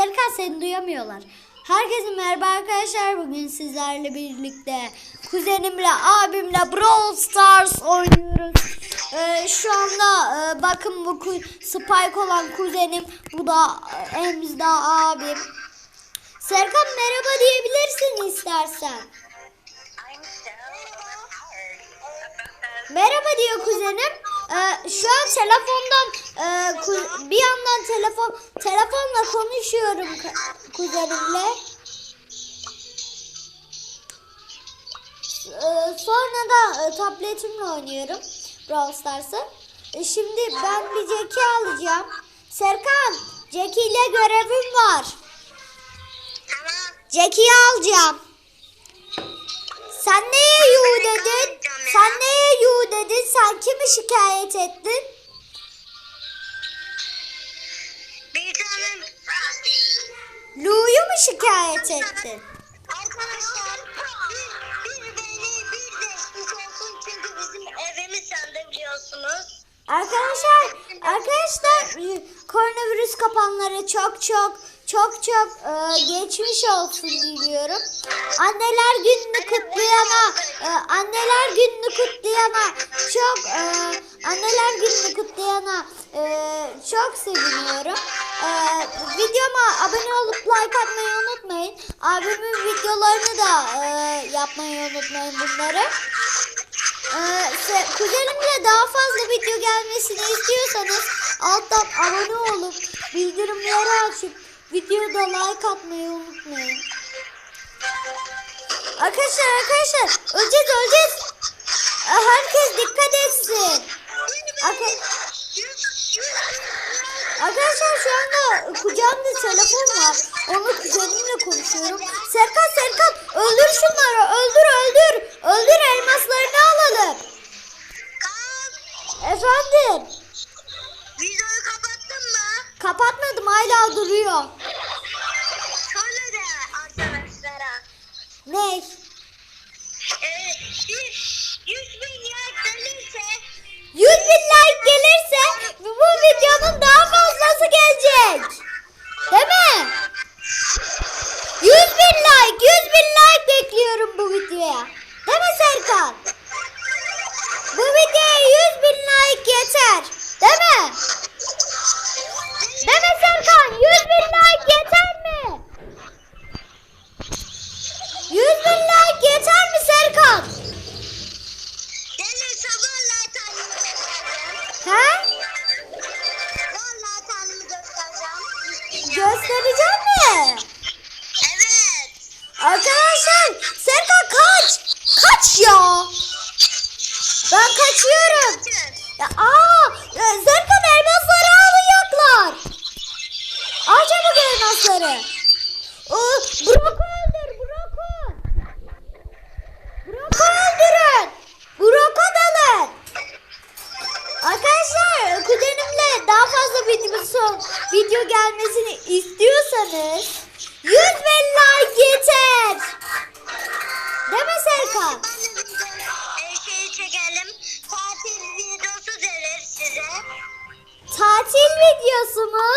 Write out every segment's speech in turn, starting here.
Serkan seni duyamıyorlar. Herkese merhaba arkadaşlar. Bugün sizlerle birlikte kuzenimle abimle Brawl Stars oynuyoruz. Ee, şu anda e, bakın bu Spike olan kuzenim. Bu da e, Emzda abim. Serkan merhaba diyebilirsin istersen. Merhaba diyor kuzenim. Ee, şu an telefondan e, bir yandan telefon telefonla konuşuyorum ku- kuzenimle. Ee, sonra da e, tabletimle oynuyorum Brawl Stars'ı. E, şimdi ben bir Jackie alacağım. Serkan, Jackie ile görevim var. Tamam. Jackie'yi alacağım. Sen neye yu dedin? Sen neye yu dedin? Sen kimi şikayet ettin? Bir tane Lu'yu mu şikayet ettin? arkadaşlar bir, bir beni bir destek olsun çünkü bizim evimiz sende biliyorsunuz. Arkadaşlar, arkadaşlar e, koronavirüs kapanları çok çok çok çok e, geçmiş olsun diliyorum. Anneler gününü kutlayana, e, anneler gününü kutlayana çok e, anneler gününü kutlayana e, çok seviniyorum. E, videoma abone olup like atmayı unutmayın. Abimin videolarını da e, yapmayı unutmayın bunları. Ee, kuzenimle daha fazla video gelmesini istiyorsanız alttan abone olup bildirimleri açıp videoda like atmayı unutmayın. Arkadaşlar arkadaşlar öleceğiz öleceğiz. Ee, Herkes dikkat etsin. Arka- Arkadaşlar şu anda kucağımda telefon var. Onu kuzenimle konuşuyorum. Serkan Serkan öldür şunları öldür öldür. Öldür elmaslarını alalım. Efendim videoyu kapattın mı? kapatmadım hala duruyor. Ne? Ee, bir Tatil videosu mu?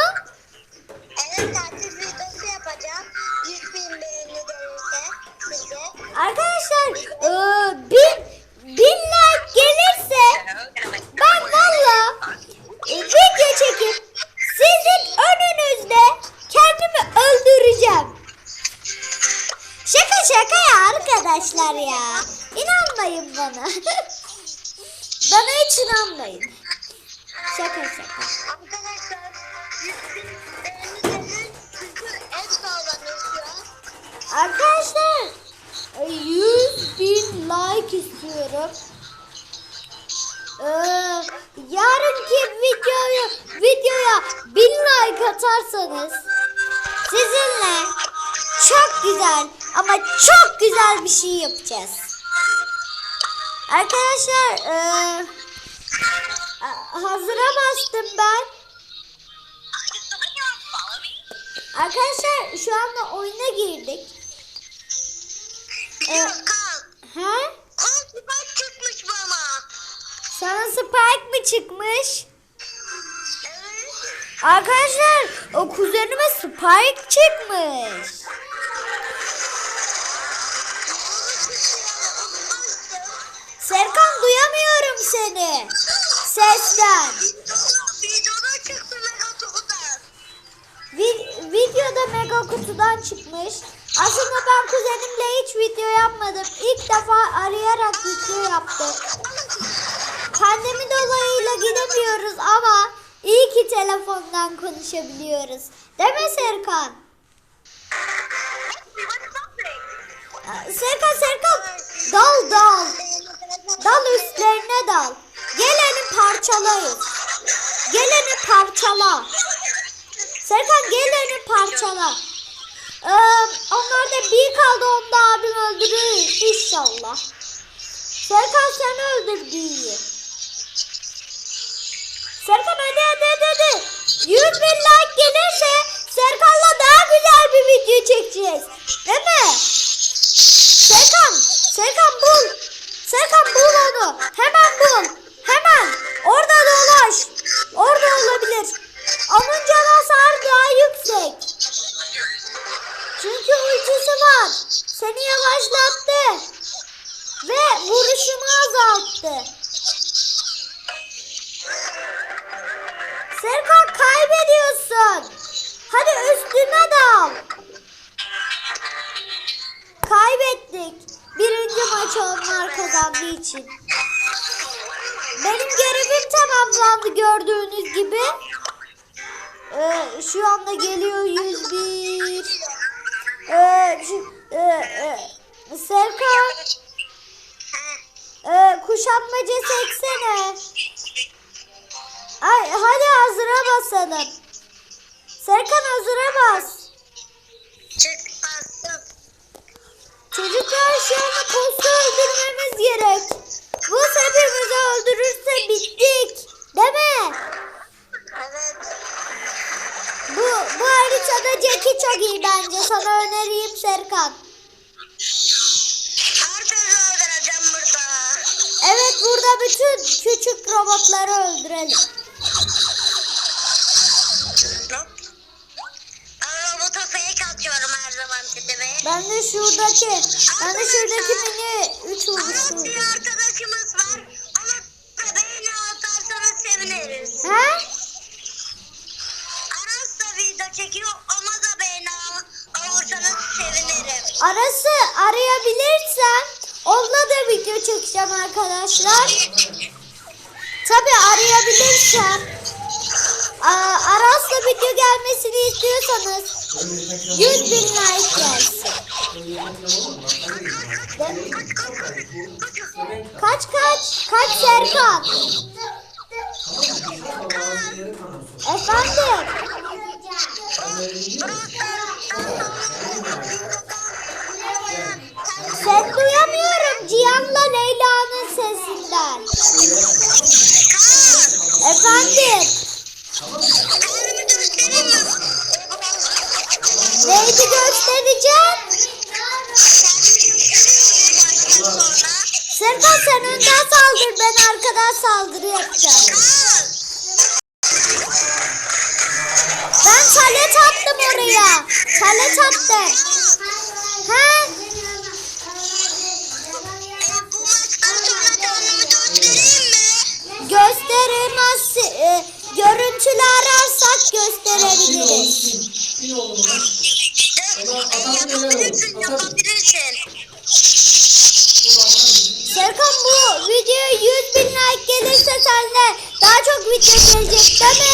Evet tatil videosu yapacağım. 100 bin beğeni gelirse size. Arkadaşlar eee, bin, bin like gelirse ben valla e, video çekip sizin önünüzde kendimi öldüreceğim. Şaka şaka ya arkadaşlar ya. İnanmayın bana. bana hiç inanmayın. Şaka şaka. Arkadaşlar 100 bin beğeni gelir. Çünkü ev sağlanıyor şu an. Arkadaşlar e, 100 bin like istiyorum. Ee, yarınki videoyu videoya 1000 like atarsanız sizinle çok güzel ama çok güzel bir şey yapacağız. Arkadaşlar e, a- hazıra bastım ben. Arkadaşlar şu anda oyuna girdik. He? Kaan bak çıkmış bana. Sana Spike mı çıkmış? Evet. Arkadaşlar o kuzenime Spike çıkmış. Serkan duyamıyorum seni. Sesten. Videoda çıktı Megatoku'dan. Vi- videoda mega kutudan çıkmış. Aslında ben kuzenimle hiç video yapmadım. İlk defa arayarak video yaptım. Pandemi dolayıyla gidemiyoruz ama iyi ki telefondan konuşabiliyoruz. Değil mi Serkan? Serkan Serkan dal dal. Dal üstlerine dal. Geleni parçalayın. Geleni parçala. Serkan geleni parçala. Ee, onlarda bir kaldı onu da abim öldürür inşallah. Serkan sen öldür büyüyü. Serkan hadi hadi hadi hadi. 100 bin like gelirse Serkan'la daha güzel bir video çekeceğiz. Değil mi? Serkan, Serkan bul. Serkan bul onu. Hemen bul. Yavaşlattı. Ve vuruşunu azalttı. Serkan kaybediyorsun. Hadi üstüne dal. Kaybettik. Birinci maçı onlar kazandığı için. Benim görevim tamamlandı gördüğünüz gibi. Ee, şu anda geliyor 101. Ee, şu- e, e, Serkan e, kuşatmaca seksene. Ay, hadi hazıra basalım. Serkan hazıra bas. Çocuklar şu anda postu öldürmemiz gerek. Bu hepimizi öldürürse bittik. Değil mi? Evet. Bu, bu haritada Jackie çok iyi bence. Sana önereyim Serkan. Evet burada bütün küçük robotları öldürelim. Ben de şuradaki, ben de şuradaki mini 3 Ama Arası arayabilirsem onunla da video çekeceğim arkadaşlar. Tabi arayabilirsem. Aras'la video gelmesini istiyorsanız 100 bin like gelsin. Kaç kaç? Kaç Serkan? Efendim? Önden saldır ben arkadan saldırı yapacağım. Ben talet attım oraya. Talet attım. Ha? Gösteremez. E, görüntülü ararsak gösterebiliriz. Yapabilirsin, yapabilirsin. Mi?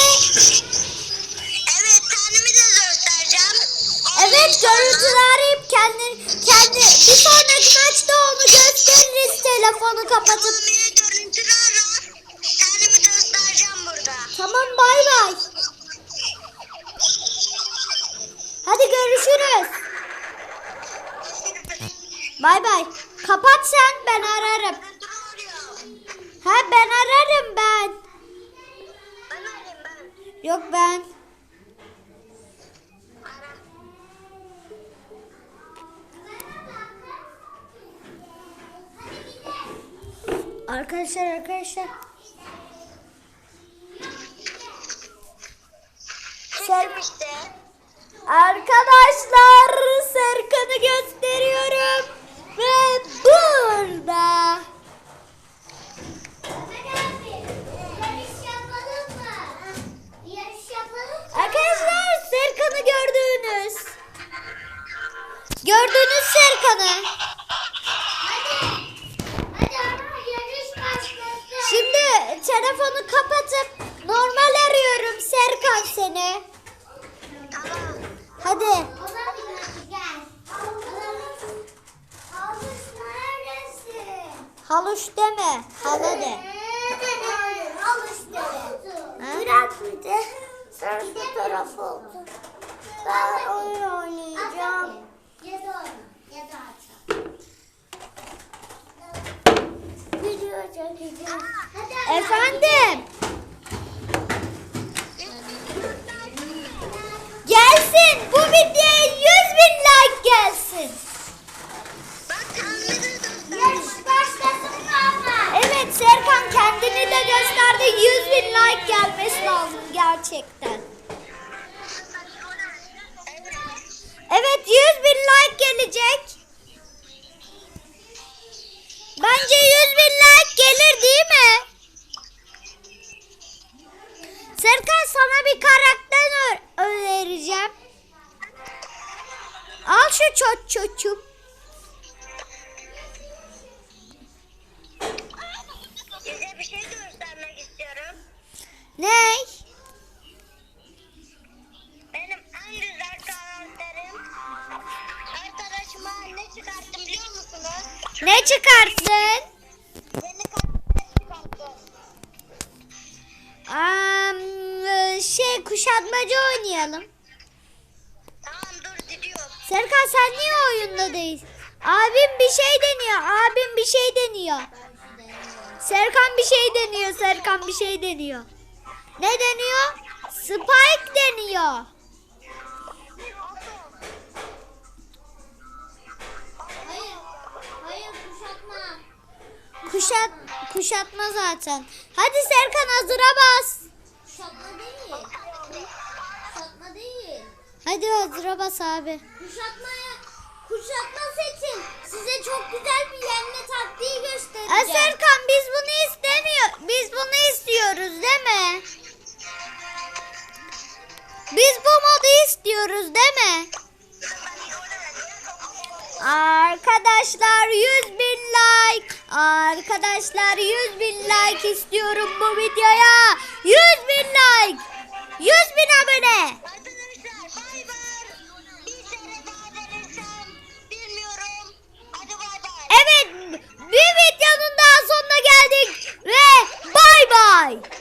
Evet, kendimi de göstereceğim. Evet görüntülü arayıp kendin kendi bir sonraki maçta onu gösteririz telefonu kapatıp. Tamam, beni görüntülü ara. Kendimi göstereceğim burada. Tamam bay bay. Hadi görüşürüz. Bay bay. Kapat sen ben ararım. Ha ben ararım ben. Yok ben. Arkadaşlar arkadaşlar. İşte. Arkadaşlar Serkan'ı gösteriyorum. Ve burada. Arkadaşlar Serkan'ı gördünüz. Gördünüz Serkan'ı. Şimdi telefonu kapatıp normal arıyorum Serkan seni. Tamam. Hadi. Haluş deme. Hala de. Bırak bir de. Şu taraf oldu. Ben oyun oynayacağım. Video çekeceğim. Efendim. Gelsin. Bu videoya 100 bin like gelsin. Evet Serkan kendini de gösterdi. 100 bin like gelmesi lazım gerçekten. Evet 100 bin like gelecek. Bence 100 bin like gelir değil mi? Serkan sana bir karakter önereceğim. Al şu çot çocuğum. Size bir şey göstermek istiyorum. Ne? Ne karakter çıkarttım. Am, şey kuşatmaca oynayalım. Tamam dur gidiyorum. Serkan sen niye oyunda değilsin? Abim bir şey deniyor. Abim bir şey deniyor. Serkan bir şey deniyor. Serkan bir şey deniyor. Ne deniyor? Spike deniyor. Kuşat kuşatma zaten. Hadi Serkan hazıra bas. Kuşatma değil. Kuşatma değil. Hadi hazıra bas abi. Kuşatmaya kuşatma seçin. Size çok güzel bir yenme taktiği göstereceğim. Serkan biz bunu istemiyor. Biz bunu istiyoruz değil mi? Biz bu modu istiyoruz değil mi? Arkadaşlar 100 bin like. Arkadaşlar 100 bin like istiyorum bu videoya. 100 bin like. 100 bin abone. Evet bir videonun daha sonuna geldik ve bay bay.